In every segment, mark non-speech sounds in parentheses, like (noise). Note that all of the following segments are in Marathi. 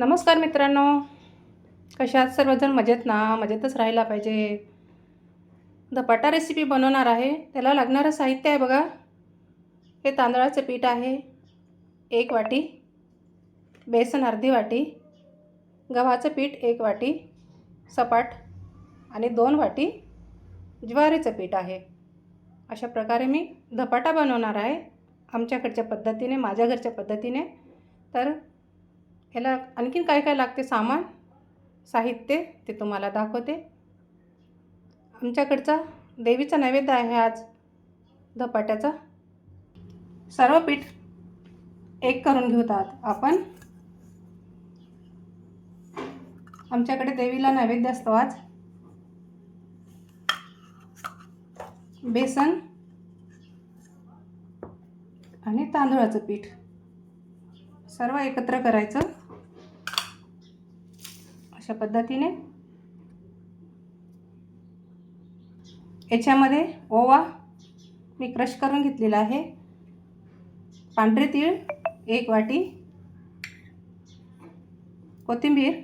नमस्कार मित्रांनो. कशा सर्वजण मजेत ना? मजेतच राहायला पाहिजे. धपाटा रेसिपी बनवणार आहे. त्याला लागणारं साहित्य आहे बघा. हे तांदळाचं पीठ आहे. एक वाटी. बेसन अर्धी वाटी. गव्हाचं पीठ एक वाटी. सपाट. आणि दोन वाटी ज्वारीचं पीठ आहे. अशा प्रकारे मी धपाटा बनवणार आहे. आमच्याकडच्या पद्धतीने माझ्या घरच्या पद्धतीने. तर ह्याला आणखीन काय काय लागते? सामान साहित्य ते तुम्हाला दाखवते. आमच्याकडचा देवीचा नैवेद्य आहे आज. धपाट्याचा. सर्व पीठ एक करून घेऊत आहात आपण. आमच्याकडे देवीला नैवेद्य असतो आज. बेसन आणि तांदूळाचं पीठ. सर्व एकत्र करायचं. अशा पद्धतीने. याच्यामध्ये ओवा मी क्रश करून घेतलेला आहे. पांढरे तीळ एक वाटी. कोथिंबीर.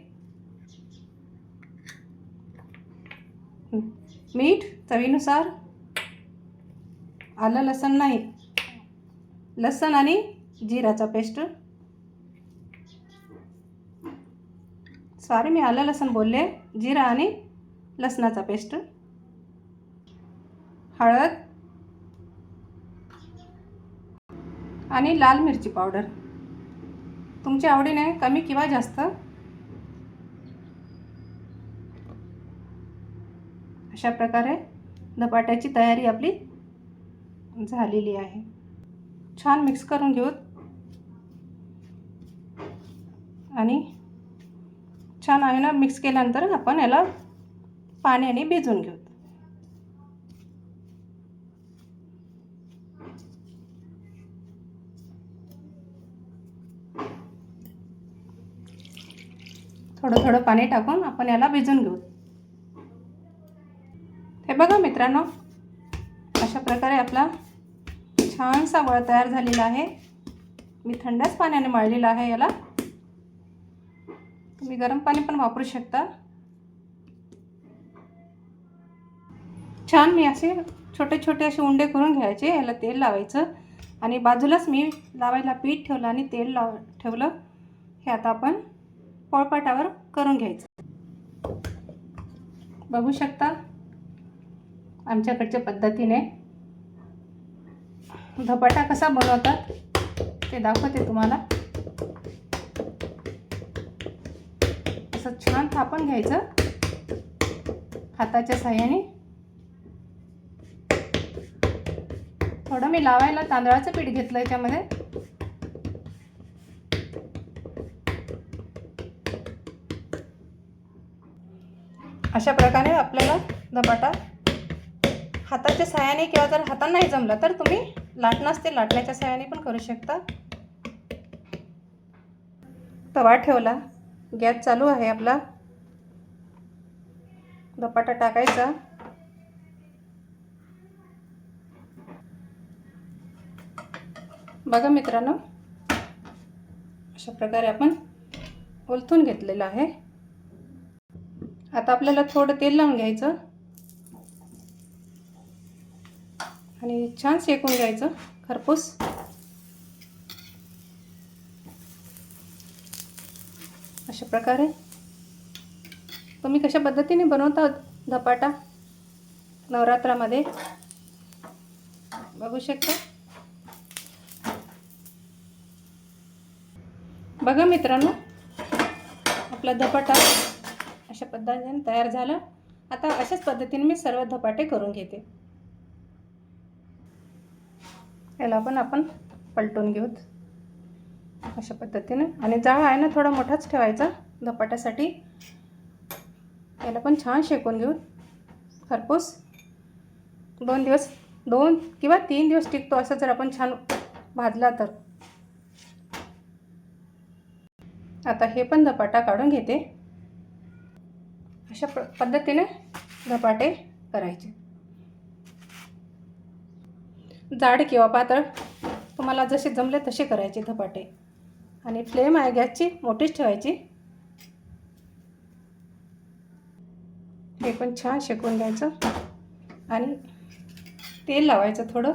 मीठ चवीनुसार. आलं लसण नाही. लसण आणि जिराचा पेस्ट. सॉरी मी आलं लसूण बोलले. जिरा आणि लसणाचा पेस्ट हळद. आणि लाल मिरची पावडर तुमच्या आवडीने कमी किंवा जास्त? अशा प्रकारे धपाट्याची तयारी आपली झालेली आहे. छान मिक्स करून घेऊत. आणि छान आहे ना मिक्स केल्यानंतर आपण याला पाण्याने भिजवून घेऊ. थोडं थोडं पाणी टाकून आपण याला भिजून घेऊ. हे बघा मित्रांनो अशा प्रकारे आपला छानसा वळ तयार झालेला आहे. मी थंडच पाण्याने मळलेला आहे याला. तुम्ही गरम पाणी पण वापरू शकता. छान मी असे छोटे छोटे असे उंडे करून घ्यायचे याला तेल लावायचं आणि बाजूलाच मी लावायला पीठ ठेवलं आणि तेल लाव ठेवलं. हे आता आपण पोळपाटावर करून घ्यायचं. बघू शकता आमच्याकडच्या पद्धतीने. धपाटा कसा बनवतात ते दाखवते तुम्हाला. असं छान थापून घ्यायचं. हाताच्या साह्याने. थोडं मी लावायला तांदळाचं पीठ घेतलं याच्यामध्ये. अशा प्रकारे आपल्याला धपाटा हाताच्या साह्याने किंवा जर हाताने नाही जमलं तर तुम्ही लाटणं असते लाटण्याच्या साह्याने पण करू शकता. तवा ठेवला. गॅस चालू आहे आपला. धपाटा टाकायचा. बघा मित्रांनो अशा प्रकारे आपण ओलथून घेतलेलं आहे. आता आपल्याला थोडं तेल लावून घ्यायचं. आणि छान शेकून घ्यायचं खरपूस. अशा प्रकारे तुम्ही कशा पद्धतीने बनवता धपाटा नवरात्रामध्ये? बघू शकता. बघा मित्रांनो आपला धपाटा अशा पद्धतीने तयार झाला. आता अशाच पद्धतीने मी सर्व धपाटे करून घेते. याला पण आपण पलटून घेऊत. अशा पद्धतीने. आणि जाळ आहे ना थोडा मोठाच ठेवायचा धपाट्यासाठी. याला पण छान शेकून घेऊ. खरपूस. दोन दिवस दोन किंवा तीन दिवस टिकतो असं जर आपण छान भाजला तर. आता हे पण धपाटा काढून घेते. अशा पद्धतीने धपाटे करायचे. जाड किंवा पातळ तुम्हाला जसे जमले तसे करायचे धपाटे. आणि फ्लेम आहे गॅसची मोठीच ठेवायची. हे पण छान शेकून घ्यायचं. आणि तेल लावायचं थोडं.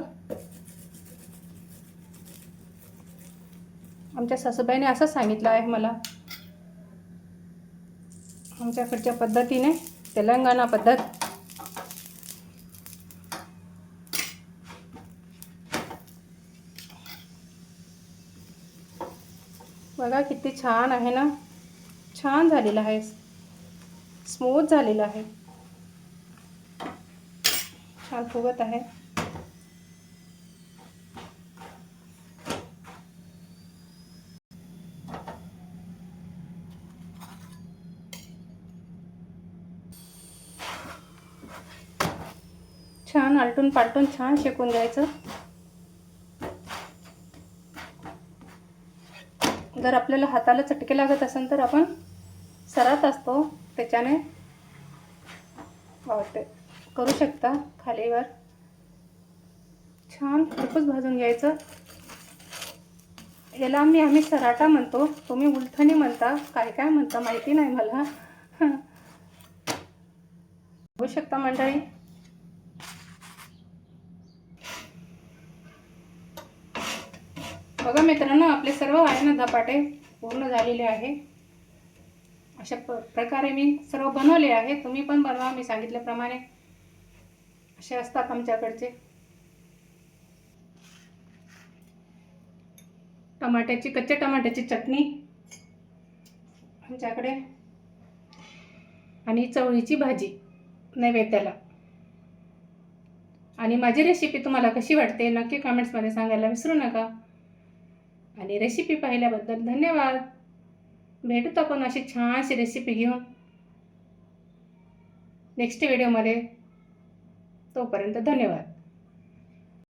आमच्या सासूबाईने असं सांगितलं आहे मला. आमच्याकडच्या पद्धतीने तेलंगणा पद्धत. बघा किती छान आहे ना? छान झालेलं आहे. स्मूथ झालेलं आहे. छान फुगत आहे. छान आलटून पालटून छान शेकून द्यायचं जर आपल्याला हाताला चटके लागत असेल तर आपण सरत असतो. त्याच्याने अ, करू शकता खालीवर छान खूपच भाजून घ्यायचं. याला आम्ही आम्ही सराटा म्हणतो. तुम्ही उलथणी म्हणता. काय काय म्हणता माहिती नाही मला. (laughs) बघू शकता मंडळी. बघा मित्रांनो आपले सर्व आहे ना धपाटे पूर्ण झालेले आहे. अशा प प्रकारे मी सर्व बनवले आहे. तुम्ही पण बनवा मी सांगितल्याप्रमाणे. असे असतात आमच्याकडचे. टमाट्याची कच्च्या टमाट्याची चटणी आमच्याकडे. आणि चवळीची भाजी नैवेद्याला. आणि माझी रेसिपी तुम्हाला कशी वाटते नक्की कमेंट्समध्ये सांगायला विसरू नका. आणि रेसिपी पाहिल्याबद्दल धन्यवाद. भेटूत आपण अशी छानशी रेसिपी घेऊन. नेक्स्ट व्हिडिओमध्ये तोपर्यंत धन्यवाद.